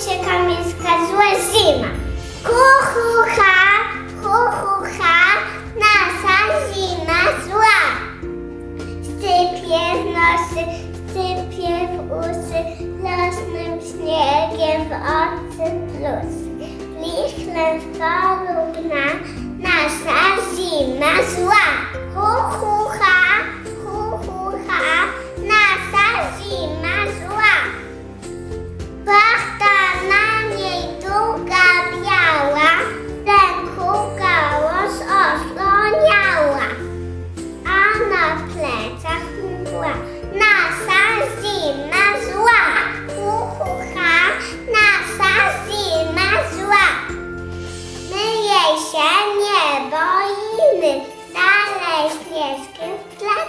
ucieka miejska zła zima. Kuchucha, kuchucha, nasza zima zła. Sypie w nosy, sypie w usy, losnym śniegiem w oczy plusy. Lichlem polubna, dalej pieskiem w tle.